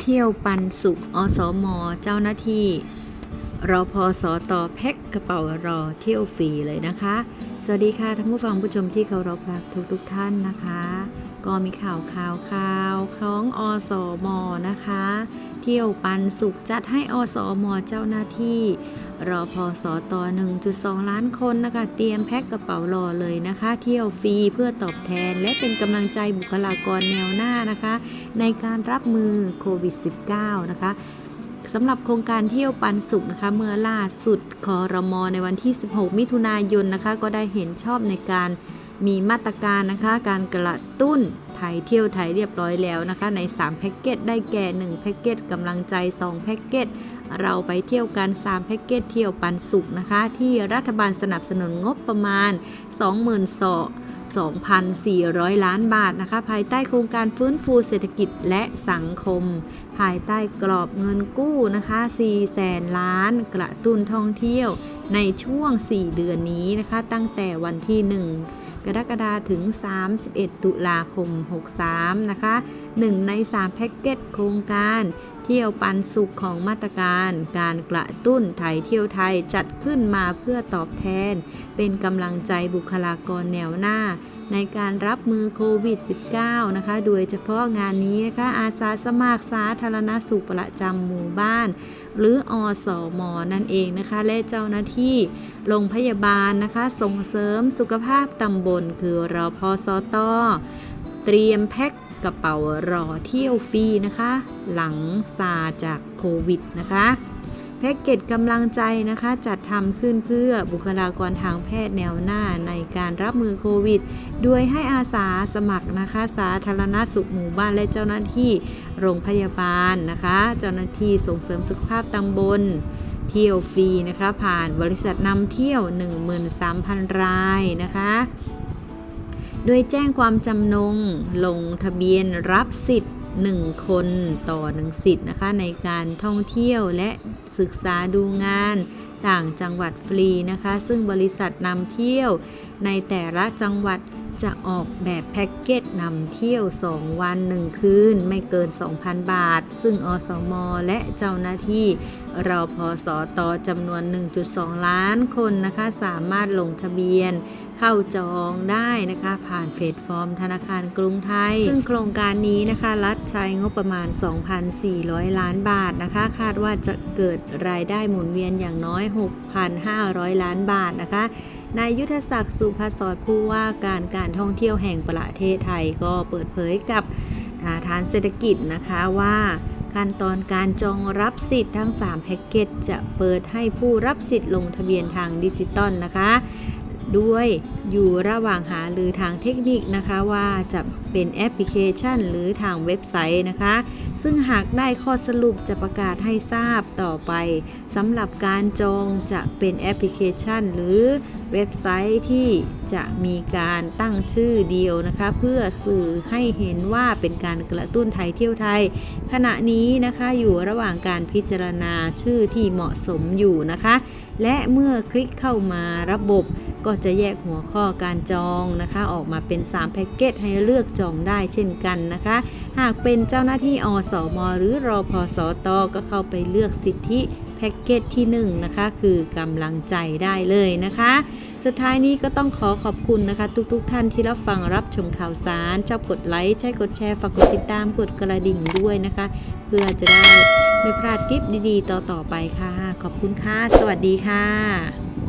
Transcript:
เที่ยวปันสุข อสมเจ้าหน้าที่รอพอสอตอแพ็คกระเป๋ารอเที่ยวฟรีเลยนะคะ สวัสดีค่ะท่านผู้ฟังผู้ชมที่เคารพรักทุกทุกท่านนะคะ ก็มีข่าวข่าวข่าวของอสมนะคะ เที่ยวปันสุขจัดให้อสมเจ้าหน้าที่ รอพอสอตอ1.2 ล้านคนนะคะ เตรียมแพ็คกระเป๋ารอเลยนะคะ เที่ยวฟรีเพื่อตอบแทน และเป็นกำลังใจบุคลากรแนวหน้านะคะ ในการรับมือโควิด -19 นะคะสำหรับโครงการเที่ยวปันสุขนะคะ เมื่อล่าสุดคอรมอในวันที่ 16 มิถุนายนนะคะ ก็ได้เห็นชอบในการมีมาตรการนะคะการกระตุ้นไทยเที่ยวไทยเรียบร้อยแล้วนะคะ ใน 3 แพ็กเกจได้แก่ 1 แพ็กเกจกำลังใจ 2 แพ็กเกจ เราไปเที่ยวกัน3แพ็กเกจเที่ยวปันสุขนะคะ ที่รัฐบาลสนับสนุนงบประมาณ 20,000 2,400 ล้านบาทนะคะ ภายใต้โครงการฟื้นฟูเศรษฐกิจและสังคม ภายใต้กรอบเงินกู้นะคะ4แสนล้านกระตุ้นท่องเที่ยวในช่วง 4 เดือนนี้นะคะ ตั้งแต่วันที่ 1 กรกฎาคมถึง 31 ตุลาคม 63 นะคะ 1 ใน 3 แพ็กเกจโครงการเที่ยวปันสุขของมาตรการ การกระตุ้นไทยเที่ยวไทยจัดขึ้นมาเพื่อตอบแทน เป็นกำลังใจบุคลากรแนวหน้า ในการรับมือโควิด -19 นะคะ โดยเฉพาะงานนี้นะคะอาสาสมัครสาธารณสุขประจำหมู่บ้าน หรืออสอมอนั่นเองนะคะ และเจ้าหน้าที่โรงพยาบาลนะคะ ส่งเสริมสุขภาพตำบลคือรอพอสตเตรียมแพ็คกระเป๋ารอเที่ยวฟรีนะคะ หลังซาจากโควิดนะคะ แพ็กเกจกำลังใจนะคะ จัดทำขึ้นเพื่อบุคลากรทางแพทย์แนวหน้าในการรับมือโควิด โดยให้อาสาสมัครนะคะ สาธารณสุขหมู่บ้านและเจ้าหน้าที่โรงพยาบาลนะคะ เจ้าหน้าที่ส่งเสริมสุขภาพตำบลเที่ยวฟรีนะคะ ผ่านบริษัทนำเที่ยว 13,000 รายนะคะโดยแจ้งความจำนงลงทะเบียนรับสิทธิ์ 1 คนต่อ1สิทธิ์นะคะ ในการท่องเที่ยวและศึกษาดูงานต่างจังหวัดฟรีนะคะ ซึ่งบริษัทนำเที่ยวในแต่ละจังหวัดจะออกแบบแพ็กเกจนำเที่ยว 2 วัน 1 คืน ไม่เกิน 2,000 บาท ซึ่งอสม และเจ้าหน้าที่เราพอสอตอจำนวน 1.2 ล้านคนนะคะ สามารถลงทะเบียนเข้าจองได้นะคะ ผ่านเฟสฟอร์มธนาคารกรุงไทย ซึ่งโครงการนี้นะคะรัฐใช้งบประมาณ 2,400 ล้านบาทนะคะ คาดว่าจะเกิดรายได้หมุนเวียนอย่างน้อย 6,500 ล้านบาทนะคะนายยุทธศักดิ์สุภศรผู้ว่าการการท่องเที่ยวแห่งประเทศไทยก็เปิดเผยกับฐานเศรษฐกิจนะคะว่า ขั้นตอนการจองรับสิทธิ์ทั้ง 3 แพ็กเกจจะเปิดให้ผู้รับสิทธิ์ลงทะเบียนทางดิจิตอลนะคะ ด้วยอยู่ระหว่างหาหรือทางเทคนิคนะคะว่าจะเป็นแอปพลิเคชันหรือทางเว็บไซต์นะคะ ซึ่งหากได้ข้อสรุปจะประกาศให้ทราบต่อไปสำหรับการจองจะเป็นแอปพลิเคชัน หรือเว็บไซต์ที่จะมีการตั้งชื่อเดียวนะคะ เพื่อสื่อให้เห็นว่าเป็นการกระตุ้นไทยเที่ยวไทย ขณะนี้นะคะอยู่ระหว่างการพิจารณาชื่อที่เหมาะสมอยู่นะคะ และเมื่อคลิกเข้ามาระบบ ก็จะแยกหัวข้อการจองนะคะ ออกมาเป็น 3 แพ็กเกจให้เลือกจองได้เช่นกันนะคะ หากเป็นเจ้าหน้าที่อสม หรือรอพอสตก็เข้าไปเลือกสิทธิแพ็กเกจที่1นะคะคือกำลังใจได้เลยนะคะ สุดท้ายนี้ก็ต้องขอขอบคุณนะคะ ทุกๆทท่านที่รับฟังรับชมข่าวสาร ชอบกดไลค์ใช่กดแชร์ฝากกดติดตามกดกระดิ่งด้วยนะคะ เพื่อจะได้ไม่พลาดคลิปดีๆ ต่อๆไปค่ะ ขอบคุณค่ะ สวัสดีค่ะ